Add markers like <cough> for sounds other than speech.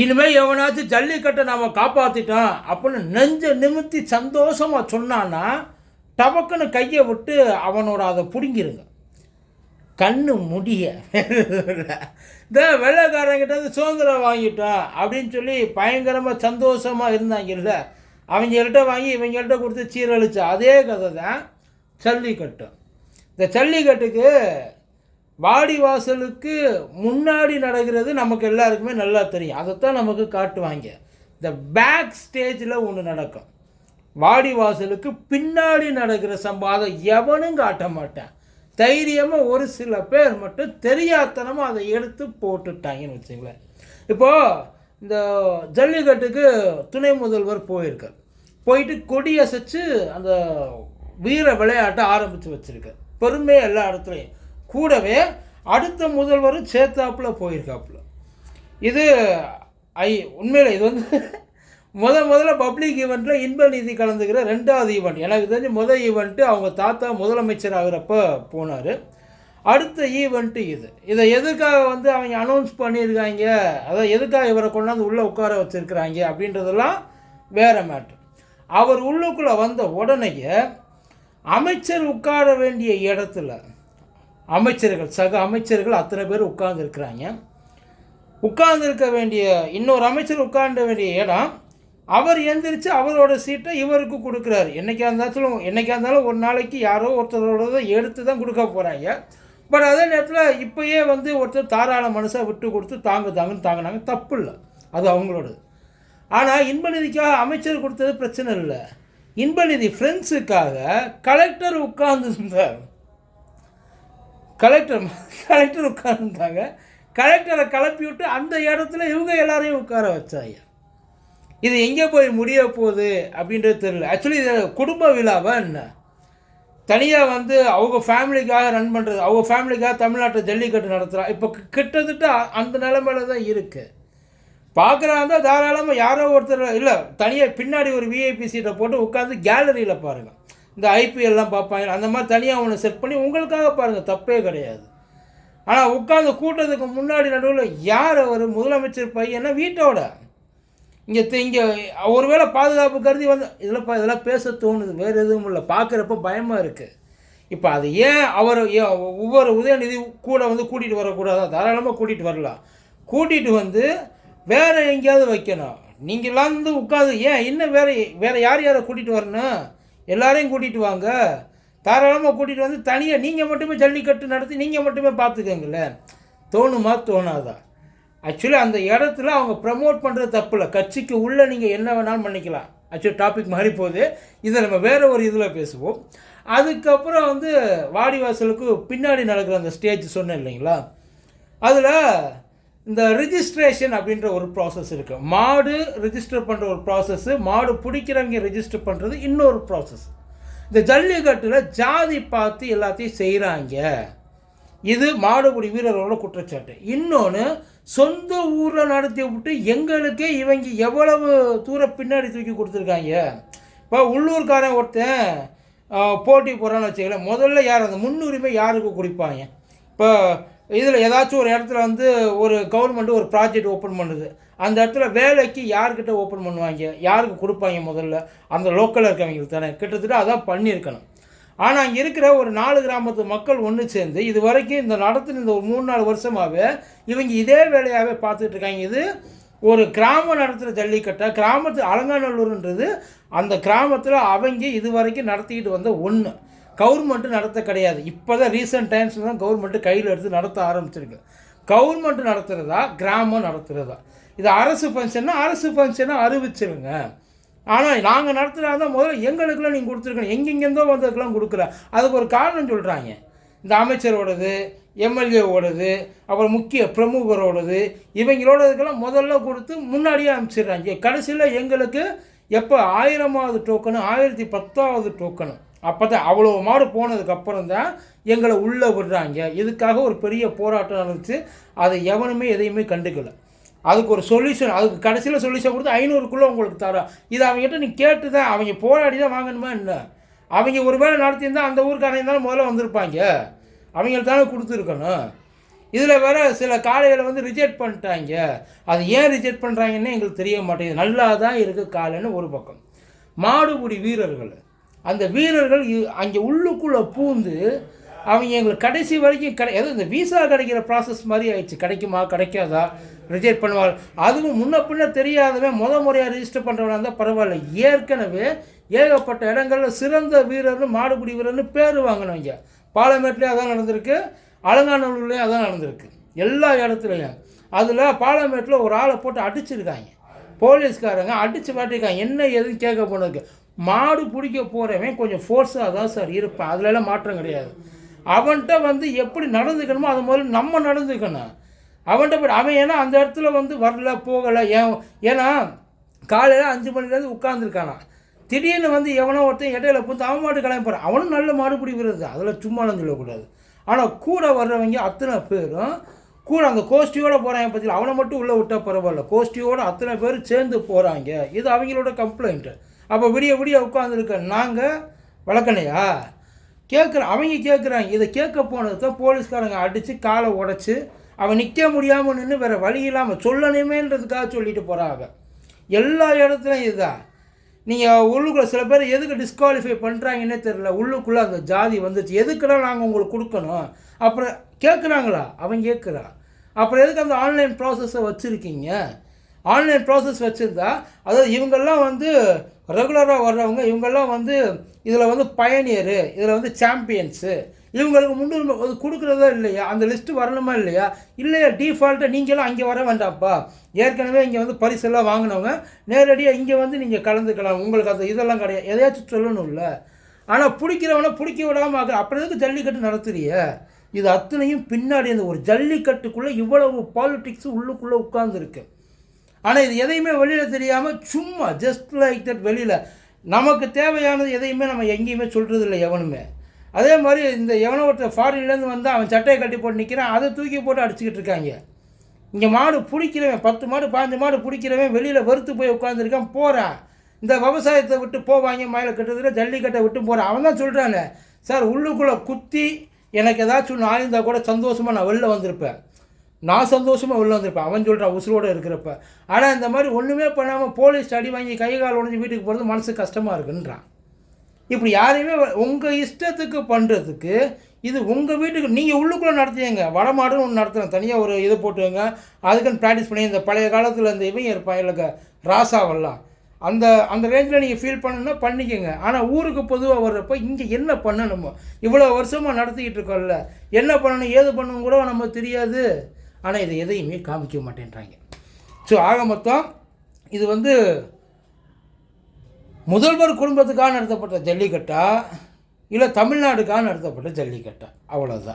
இனிமேல் எவனாச்சும் ஜல்லிக்கட்டை நாம் காப்பாற்றிட்டோம் அப்படின்னு நெஞ்ச நிமித்தி சந்தோஷமாக சொன்னான்னா டபக்குன்னு கையை விட்டு அவனோட அதை பிடுங்கிருங்க. கண்ணு முடிய. இந்த வெள்ளைக்காரங்கிட்ட இருந்து சுதந்திரம் வாங்கிட்டோம் அப்படின்னு சொல்லி பயங்கரமாக சந்தோஷமாக இருந்தாங்கல்ல அவங்கள்ட்ட வாங்கி இவங்கள்ட்ட கொடுத்து சீரழிச்ச அதே கதை தான் ஜல்லிக்கட்டு. இந்த ஜல்லிக்கட்டுக்கு வாடி வாசலுக்கு முன்னாடி நடக்கிறது நமக்கு எல்லாருக்குமே நல்லா தெரியும். அதைத்தான் நமக்கு காட்டுவாங்க. இந்த பேக் ஸ்டேஜில் ஒன்று நடக்கும். வாடி வாசலுக்கு பின்னாடி நடக்கிற சம்பவம் எவனும் காட்ட மாட்டேன். தைரியமாக ஒரு சில பேர் மட்டும் தெரியாத்தனமாக அதை எடுத்து போட்டுட்டாங்கன்னு வச்சுங்களேன் இப்போது இந்த ஜல்லிக்கட்டுக்கு துணை முதல்வர் போயிருக்கார். போயிட்டு கொடி அசைச்சு அந்த வீர விளையாட்டை ஆரம்பித்து வச்சுருக்கார். பெருமையாக எல்லா இடத்துலையும். கூடவே அடுத்த முதல்வரும் சேத்தாப்புல போயிருக்காப்புல. இது ஐ உண்மையில் இது வந்து <laughs> முத முதல்ல பப்ளிக் ஈவெண்ட்டில் இன்ப நிதி கலந்துக்கிற ரெண்டாவது ஈவெண்ட் எனக்கு தெரிஞ்சு முதல் ஈவெண்ட்டு அவங்க தாத்தா முதலமைச்சர் ஆகிறப்ப போனார். அடுத்த ஈவெண்ட்டு இது. இதை எதுக்காக வந்து அவங்க அனௌன்ஸ் பண்ணியிருக்காங்க? அதாவது எதுக்காக இவரை கொண்டாந்து உள்ளே உட்கார வச்சுருக்கிறாங்க அப்படின்றதெல்லாம் வேறு மேட்ரு அவர் உள்ளுக்குள்ளே வந்த உடனேயே அமைச்சர் உட்கார வேண்டிய இடத்துல அமைச்சர்கள் சக அமைச்சர்கள் அத்தனை பேர் உட்கார்ந்துருக்குறாங்க. உட்கார்ந்துருக்க வேண்டிய இன்னொரு அமைச்சர் உட்கார்ந்த வேண்டிய இடம் அவர் எந்திரிச்சு அவரோட சீட்டை இவருக்கு கொடுக்குறாரு. என்றைக்கா இருந்தாலும் என்றைக்கா இருந்தாலும் ஒரு நாளைக்கு யாரோ ஒருத்தரோட எடுத்து தான் கொடுக்க போகிறாங்க பட் அதே நேரத்தில் இப்போயே வந்து ஒருத்தர் தாராள மனசாக விட்டு கொடுத்து தாங்க தாங்கன்னு தாங்கினாங்க. தப்பு இல்லை. அது அவங்களோடது. ஆனால் இன்பநிதிக்காக அமைச்சர் கொடுத்தது பிரச்சனை இல்லை. இன்பநிதி ஃப்ரெண்ட்ஸுக்காக கலெக்டர் உட்கார்ந்துருந்தார் கலெக்டர் கலெக்டர் உட்கார்ந்துருந்தாங்க கலெக்டரை கிளப்பி விட்டு அந்த இடத்துல இவங்க எல்லாரையும் உட்கார வச்சாங்க இது எங்கே போய் முடிய போகுது அப்படின்றது தெரியல. ஆக்சுவலி இது குடும்ப விழாவா என்ன? தனியாக வந்து அவங்க ஃபேமிலிக்காக ரன் பண்ணுறது அவங்க ஃபேமிலிக்காக தமிழ்நாட்டில் ஜல்லிக்கட்டு நடத்துகிறா இப்போ கிட்டத்தட்ட அந்த நிலமையில தான் இருக்குது பார்க்குறாங்க தாராளமாக யாரோ ஒருத்தர் இல்லை தனியாக பின்னாடி ஒரு விஐபி சீட்டை போட்டு உட்காந்து கேலரியில் பாருங்கள் இந்த ஐபிஎல்லாம் பார்ப்பாங்க. அந்த மாதிரி தனியாக ஒன்று செட் பண்ணி உங்களுக்காக பாருங்கள் தப்பே கிடையாது. ஆனால் உட்காந்து கூட்டத்துக்கு முன்னாடி நடுவில் யார் அவர்? முதலமைச்சர் பையனா வீட்டோட? இங்கே இங்கே ஒருவேளை பாதுகாப்பு கருதி வந்து இதில் இதெல்லாம் பேச தோணுது. வேறு எதுவும் இல்லை. பார்க்குறப்ப பயமாக இருக்குது இப்போ அது ஏன் அவர் ஒவ்வொரு உதயநிதி கூட வந்து கூட்டிகிட்டு வரக்கூடாதா? தாராளமாக கூட்டிகிட்டு வரலாம். கூட்டிகிட்டு வந்து வேறு எங்கேயாவது வைக்கணும். நீங்களாம் வந்து உட்காந்து ஏன் இன்னும் வேறு வேறு யார் யாரை கூட்டிகிட்டு வரணும்? எல்லாரையும் கூட்டிகிட்டு வாங்க. தாராளமாக கூட்டிகிட்டு வந்து தனியாக நீங்கள் மட்டுமே ஜல்லிக்கட்டு நடத்தி நீங்கள் மட்டுமே பார்த்துக்கங்களேன் தோணுமா? தோணாதா? ஆக்சுவலி அந்த இடத்துல அவங்க ப்ரமோட் பண்ணுறது தப்பு இல்லை கட்சிக்கு உள்ளே நீங்கள் என்ன வேணாலும் பண்ணிக்கலாம். ஆக்சுவலி டாபிக் மாறி போகுது. இதை நம்ம வேறு ஒரு இதில் பேசுவோம். அதுக்கப்புறம் வந்து வாடிவாசலுக்கு பின்னாடி நடக்கிற அந்த ஸ்டேஜ் சொன்னேன் இல்லைங்களா? அதில் இந்த ரிஜிஸ்ட்ரேஷன் அப்படின்ற ஒரு ப்ராசஸ் இருக்குது மாடு ரிஜிஸ்டர் பண்ணுற ஒரு ப்ராசஸ்ஸு மாடு பிடிக்கிறவங்க ரெஜிஸ்டர் பண்ணுறது இன்னொரு ப்ராசஸ் இந்த ஜல்லிக்கட்டில் ஜாதி பார்த்து எல்லாத்தையும் செய்கிறாங்க இது மாடுபிடி வீரர்களோட குற்றச்சாட்டு. இன்னொன்று சொந்த ஊரில் நடத்தி விட்டு எங்களுக்கே இவங்க எவ்வளவு தூரம் பின்னாடி தூக்கி கொடுத்துருக்காங்க. இப்போ உள்ளூர்காரன் ஒருத்தன் போட்டி போகிறான்னு வச்சுக்கல முதல்ல யார் அந்த முன்னுரிமை யாருக்கு கொடுப்பாங்க? இப்போ இதில் ஏதாச்சும் ஒரு இடத்துல வந்து ஒரு கவர்மெண்ட் ஒரு ப்ராஜெக்ட் ஓப்பன் பண்ணுது. அந்த இடத்துல வேலைக்கு யார்கிட்ட ஓப்பன் பண்ணுவாங்க? யாருக்கு கொடுப்பாங்க முதல்ல? அந்த லோக்கலில் இருக்கவங்களுக்கு தானே. கிட்டத்தட்ட அதான் பண்ணியிருக்கணும். ஆனால் அங்கே இருக்கிற ஒரு நாலு கிராமத்து மக்கள் ஒன்று சேர்ந்து இது வரைக்கும் இந்த நடத்தின இந்த ஒரு மூணு நாலு வருஷமாகவே இவங்க இதே வேலையாகவே பார்த்துட்டு இருக்காங்க. இது ஒரு கிராமம் நடத்துகிற ஜல்லிக்கட்டை? கிராமத்து அலங்காநல்லூர்ன்றது அந்த கிராமத்தில் அவங்க இது வரைக்கும் நடத்திக்கிட்டு வந்த ஒன்று கவர்மெண்ட்டு நடத்த கிடையாது. இப்போ தான் ரீசெண்ட் டைம்ஸில் தான் கவர்மெண்ட்டு கையில் எடுத்து நடத்த ஆரம்பிச்சிருக்கு. கவர்மெண்ட் நடத்துகிறதா கிராமம் நடத்துகிறதா இது அரசு ஃபங்க்ஷன்னா அரசு ஃபங்க்ஷனாக அறிவிச்சிருங்க. ஆனால் நாங்கள் நடத்துகிறா தான் முதல்ல எங்களுக்கெல்லாம் நீங்கள் கொடுத்துருக்கணும். எங்கெங்கேருந்தோ வந்ததுக்கெல்லாம் கொடுக்குற அதுக்கு ஒரு காரணம் சொல்கிறாங்க இந்த அமைச்சரோடது எம்எல்ஏவோடது அப்புறம் முக்கிய பிரமுகரோடது இவங்களோட இதுக்கெல்லாம் முதல்ல கொடுத்து முன்னாடியே அனுப்பிச்சிடுறாங்க. கடைசியில் எங்களுக்கு எப்போ? ஆயிரமாவது டோக்கனு ஆயிரத்தி பத்தாவது டோக்கனு அப்போ தான் அவ்வளோ மாடு போனதுக்கப்புறம் தான் எங்களை உள்ளே விடுறாங்க. இதுக்காக ஒரு பெரிய போராட்டம் நடந்துச்சு? அதை எவனுமே எதையுமே கண்டுக்கலை. அதுக்கு ஒரு சொல்யூஷன் அதுக்கு கடைசியில் சொல்யூஷன் கொடுத்து ஐநூறுக்குள்ளே உங்களுக்கு தரோம் இது அவங்ககிட்ட நீ கேட்டு தான் அவங்க போராடி தான் வாங்கணுமா என்ன? அவங்க ஒரு வேளை நடத்தியிருந்தால் அந்த ஊருக்காரங்க தானே முதல்ல வந்திருப்பாங்க. அவங்களுக்கு தானே கொடுத்துருக்கணும். இதில் வேறு சில காளைகளை வந்து ரிஜெக்ட் பண்ணிட்டாங்க. அது ஏன் ரிஜெக்ட் பண்ணுறாங்கன்னு எங்களுக்கு தெரிய மாட்டேங்குது. நல்லா தான் இருக்குது காளைன்னு ஒரு பக்கம். மாடுபிடி வீரர்கள் அந்த வீரர்கள் அங்கே உள்ளுக்குள்ளே பூந்து அவங்க எங்களுக்கு கடைசி வரைக்கும் கிடை ஏதோ இந்த விசா கிடைக்கிற ப்ராசஸ் மாதிரி ஆயிடுச்சு. கிடைக்குமா? கிடைக்காதா? ரிஜெக்ட் பண்ணுவாள் அதுவும் முன்ன பின்ன தெரியாதவன் முத முறையாக ரிஜிஸ்டர் பண்ணுறவனா இருந்தால் பரவாயில்ல. ஏற்கனவே ஏகப்பட்ட இடங்களில் சிறந்த வீரர்னு மாடுபிடி வீரர்னு பேர் வாங்கினவங்க. பாலமேட்லேயும் அதான் நடந்திருக்கு. அலங்காநல்லூர்லேயும் அதான் நடந்திருக்கு. எல்லா இடத்துலையும். அதில் பாலமேட்டில் ஒரு ஆளை போட்டு அடிச்சிருக்காங்க. போலீஸ்காரங்க அடித்து மாட்டிருக்காங்க. என்ன எதுன்னு கேட்க போனதுக்கு. மாடு பிடிக்க போகிறவன் கொஞ்சம் ஃபோர்ஸாக தான் சார் இருப்பான். அதுலலாம் மாற்றம் கிடையாது. அவன்கிட்ட வந்து எப்படி நடந்துக்கணுமோ அது முதல்ல நம்ம நடந்துக்கணும். அவன்கிட்ட போய் அவன் ஏன்னா அந்த இடத்துல வந்து வரல போகலை. ஏன் ஏன்னா காலையில் அஞ்சு மணிலேருந்து உட்காந்துருக்கானா திடீர்னு வந்து எவனோ ஒருத்தன் இடையில புந்து அவன் மாட்டு கிளம்பி போகிறான் அவனும் நல்ல மாடு பிடிக்கிறது அதில் சும்மாலாம் சொல்லக்கூடாது. ஆனால் கூட வர்றவங்க அத்தனை பேரும் கூட அந்த கோஷ்டியோட போகிறாங்க பற்றி அவனை மட்டும் உள்ளே விட்டால் பரவாயில்ல. கோஷ்டியோட அத்தனை பேர் சேர்ந்து போகிறாங்க இது அவங்களோட கம்ப்ளைண்ட்டு அப்போ விடிய விடிய உட்காந்துருக்க நாங்கள் வளர்க்கணையா கேட்குற அவங்க கேட்குறாங்க இதை கேட்க போனது தான் போலீஸ்காரங்க அடித்து காலை உடச்சி அவன் நிற்க முடியாமல் நின்று வேறு வழி இல்லாமல் சொல்லணுமேன்றதுக்காக சொல்லிட்டு போகிறாங்க எல்லா இடத்துலையும் இதுதான். நீங்கள் உள்ளுக்குள்ளே சில பேர் எதுக்கு டிஸ்குவாலிஃபை பண்ணுறாங்கன்னே தெரில உள்ளுக்குள்ளே அந்த ஜாதி வந்துச்சு. எதுக்குடா நாங்கள் உங்களுக்கு கொடுக்கணும்? அப்புறம் கேட்குறாங்களா அவன் கேட்குறான் அப்புறம் எதுக்கு அந்த ஆன்லைன் ப்ராசஸை வச்சுருக்கீங்க? ஆன்லைன் ப்ராசஸ் வச்சுருந்தா அதாவது இவங்கெல்லாம் வந்து ரெகுலராக வர்றவங்க இவங்கெல்லாம் வந்து இதில் வந்து பயனியரு இதில் வந்து சாம்பியன்ஸு இவங்களுக்கு முன்னுரிமை அது கொடுக்குறதா இல்லையா? அந்த லிஸ்ட்டு வரணுமா இல்லையா? இல்லையா டிஃபால்ட்டாக நீங்களும் அங்கே வர வேண்டாம்ப்பா. ஏற்கனவே இங்கே வந்து பரிசெல்லாம் வாங்கினவங்க நேரடியாக இங்கே வந்து நீங்கள் கலந்துக்கலாம். உங்களுக்கு அந்த இதெல்லாம் கிடையாது. எதையாச்சும் சொல்லணும்ல. ஆனால் பிடிக்கிறவனை பிடிக்க விடாமல் ஆகிற அப்புறம் எதுக்கு ஜல்லிக்கட்டு நடத்துறிய? இது அத்தனையும் பின்னாடி அந்த ஒரு ஜல்லிக்கட்டுக்குள்ளே இவ்வளவு பாலிட்டிக்ஸ் உள்ளுக்குள்ளே உட்கார்ந்துருக்கு. ஆனால் இது எதையுமே வெளியில் தெரியாமல் சும்மா ஜஸ்ட் லைக் தட் வெளியில். நமக்கு தேவையானது எதையுமே நம்ம எங்கேயுமே சொல்கிறது இல்லை எவனுமே. அதே மாதிரி இந்த எவனோ ஒருத்தர் ஃபாரின்லேருந்து வந்து அவன் சட்டையை கட்டி போட்டு நிற்கிறான் அதை தூக்கி போட்டு அடிச்சுக்கிட்டு இருக்காங்க. இங்கே மாடு பிடிக்கிறவன் பத்து மாடு பாஞ்சு மாடு பிடிக்கிறவன் வெளியில் வறுத்து போய் உட்காந்துருக்கான் போகிறான் இந்த விவசாயத்தை விட்டு போவாங்க மயில கட்டுறதுல ஜல்லிக்கட்டை விட்டு போகிறான் அவன் தான் சொல்கிறானே சார் உள்ளுக்குள்ளே குத்தி எனக்கு ஏதாச்சும் ஒன்று ஆயிருந்தால் கூட சந்தோஷமாக நான் வெளில வந்திருப்பேன். நான் சந்தோஷமாக உள்ளே வந்திருப்பேன். அவன் சொல்கிறான் உசுரோடு இருக்கிறப்ப. ஆனால் இந்த மாதிரி ஒன்றுமே பண்ணாமல் போலீஸ் அடி வாங்கி கை கால் உடஞ்சி வீட்டுக்கு போகிறது மனசு கஷ்டமாக இருக்குன்றான். இப்படி யாரையுமே உங்கள் இஷ்டத்துக்கு பண்ணுறதுக்கு இது உங்கள் வீட்டுக்கு நீங்கள் உள்ளுக்குள்ளே நடத்துவீங்க வடமாடுன்னு ஒன்று நடத்துகிறேன் தனியாக ஒரு இதை போட்டுவங்க அதுக்குன்னு ப்ராக்டிஸ் பண்ணி இந்த பழைய காலத்தில் இந்த இவங்க இருப்பான் இல்லைங்க ராசாவெல்லாம் அந்த அந்த ரேஞ்சில் நீங்கள் ஃபீல் பண்ணணும்னா பண்ணிக்கோங்க. ஆனால் ஊருக்கு பொதுவாக வர்றப்போ இங்கே என்ன பண்ணணுமோ? இவ்வளோ வருஷமாக நடத்திக்கிட்டு இருக்கோம்ல. என்ன பண்ணணும் ஏது பண்ணணும் கூட நம்ம தெரியாது. ஆனால் இதை எதையுமே காமிக்க மாட்டேன்றாங்க. ஸோ ஆக மொத்தம் இது வந்து முதல்வர் குடும்பத்துக்காக நடத்தப்பட்ட ஜல்லிக்கட்டா இல்லை தமிழ்நாடுக்காக நடத்தப்பட்ட ஜல்லிக்கட்டா? அவ்வளோதான்